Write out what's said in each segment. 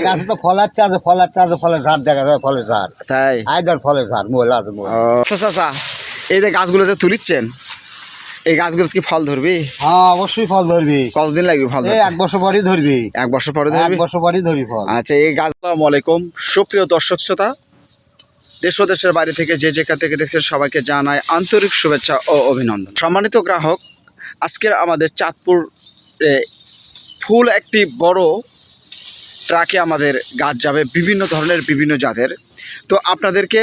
গাছে তো ফল আছে আছে ফল আছে আছে ফলের ঝাড় দেখা যায় ফলের ঝাড়। তাই? আইদার ফলের ঝাড় মহিলা আছে মহিলা। ও, আচ্ছা এই যে গাছগুলো যে তুলিচ্ছেন এই গাছগুলো কি ফল ধরবি? হ্যাঁ অবশ্যই ফল ধরবি। কতদিন লাগবে ফল এক বছর পরই ধরবি। এক বছর পরে এক বছর পরই ধরবি ফল। আচ্ছা এই গাছ আসসালামু আলাইকুম। সুপ্রিয় দর্শক শ্রোতা দেশ ও দেশের বাইরে থেকে যে যেখান থেকে দেখছেন সবাইকে জানায় আন্তরিক শুভেচ্ছা ও অভিনন্দন। সম্মানিত গ্রাহক আজকের আমাদের চাঁদপুর এ, ফুল একটি বড় ট্রাকে আমাদের গাছ যাবে, বিভিন্ন ধরনের, বিভিন্ন জাতের। তো আপনাদেরকে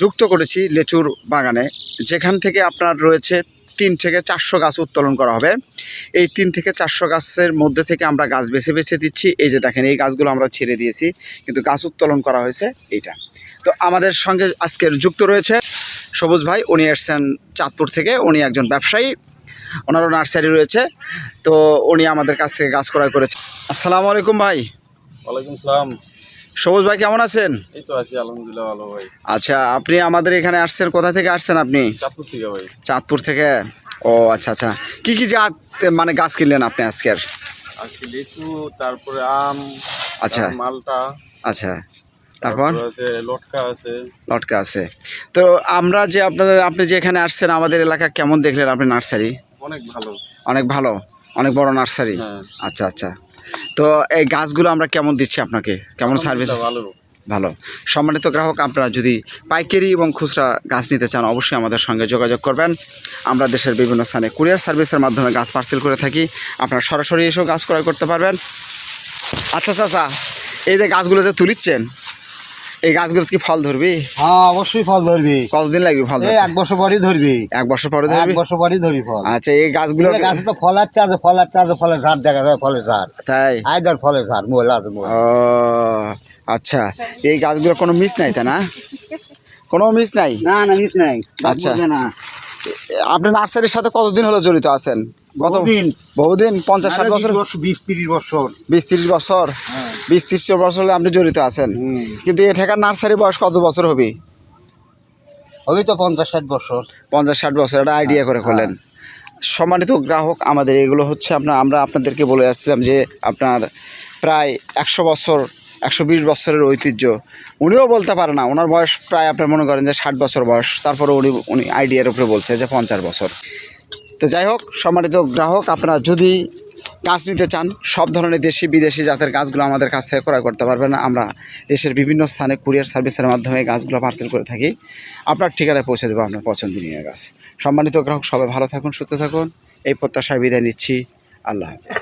যুক্ত করেছি লেচুর বাগানে। যেখান থেকে আপনার রয়েছে তিন থেকে চারশো গাছ উত্তোলন করা হবে। এই তিন থেকে চারশো গাছের মধ্যে থেকে আমরা গাছ বেছে বেছে দিচ্ছি। এই যে দেখেন, এই গাছগুলো আমরা ছেড়ে দিয়েছি, কিন্তু গাছ উত্তোলন করা হয়েছে এইটা। তো আমাদের সঙ্গে আজকের যুক্ত রয়েছে সবুজ ভাই। উনি এসছেন চাঁদপুর থেকে। উনি একজন ব্যবসায়ী। ওনারও নার্সারি রয়েছে। তো উনি আমাদের কাছ থেকে গাছ ক্রয় করেছে। আসসালামু আলাইকুম ভাই। ওয়ালাইকুম সালাম। সবুজ ভাই কেমন আছেন? এই তো আছি আলহামদুলিল্লাহ ভালো ভাই। আচ্ছা আপনি আমাদের এখানে আসছেন কোথা থেকে আসছেন আপনি? চাঁদপুর থেকে ভাই। চাঁদপুর থেকে? ও আচ্ছা আচ্ছা। কি কি জাত মানে গাছ কিনলেন আপনি আজকের? আজকে লিচু তারপরে আম আচ্ছা। মালটা আচ্ছা। তারপর? লটকা আছে। লটকা আছে। তো আমরা যে আপনাদের আপনি যে এখানে আসছেন আমাদের এলাকা কেমন দেখলেন আপনি নার্সারি? অনেক ভালো। অনেক ভালো অনেক বড় নার্সারি? হ্যাঁ। আচ্ছা আচ্ছা। তো এই গাছগুলো আমরা কেমন দিচ্ছি আপনাকে? কেমন সার্ভিস ভালো ভালো। সম্মানিত গ্রাহক আপনারা যদি পাইকারি এবং খুচরা গাছ নিতে চান অবশ্যই আমাদের সঙ্গে যোগাযোগ করবেন। আমরা দেশের বিভিন্ন স্থানে কুরিয়ার সার্ভিসের মাধ্যমে গাছ পার্সেল করে থাকি। আপনারা সরাসরি এসেও গাছ ক্রয় করতে পারবেন। আচ্ছা আচ্ছা এই যে গাছগুলো যে তুলিচ্ছেন এই গাছগুলো কি ফল ধরবি? হ্যাঁ অবশ্যই ফল ধরবি। কতদিন লাগবে ফল এই এক বছর পরই ধরবি। এক বছর পরে এক বছর পরই ধরবি ফল। আচ্ছা এই গাছগুলো গাছে তো ফল আছে আছে ফল আছে আছে ফলের ঝাড় দেখা যায় ফলের ঝাড়। তাই? আইদার ফলের ঝাড় মহিলা আছে মহিলা। ও আচ্ছা এই গাছগুলো কোনো মিস নাই তাই না? কোনো মিস নাই? না না মিস নাই। আচ্ছা। আপনি নার্সারির সাথে কতদিন হলো জড়িত আছেন? কত বহুদিন। বহুদিন পঞ্চাশ ষাট বছর? বিশ তিরিশ বছর। বিশ ত্রিশ বছর। বিশ ত্রিশ বছর হলে আপনি জড়িত আছেন। কিন্তু এ ঠেকার নার্সারি বয়স কত বছর হবে? হবে তো পঞ্চাশ ষাট বছর। পঞ্চাশ ষাট বছর একটা আইডিয়া করে করলেন। সম্মানিত গ্রাহক আমাদের এগুলো হচ্ছে আপনার আমরা আপনাদেরকে বলে আসছিলাম যে আপনার প্রায় একশো বছর একশো বিশ বছরের ঐতিহ্য। উনিও বলতে পারে না ওনার বয়স প্রায় আপনার মনে করেন যে ষাট বছর বয়স। তারপরে উনি উনি আইডিয়ার উপরে বলছে যে পঞ্চাশ বছর। তো যাই হোক সম্মানিত গ্রাহক আপনারা যদি গাছ নিতে চান, সব ধরনের দেশি বিদেশি জাতের গাছগুলো আমাদের কাছ থেকে ক্রয় করতে পারবেন। আমরা দেশের বিভিন্ন স্থানে কুরিয়ার সার্ভিসের মাধ্যমে গাছগুলো পার্সেল করে থাকি। আপনার ঠিকানায় পৌঁছে দেবো আপনার পছন্দনীয় গাছ। সম্মানিত গ্রাহক, সবাই ভালো থাকুন, সুস্থ থাকুন। এই প্রত্যাশায় বিদায় নিচ্ছি। আল্লাহ হাফেজ।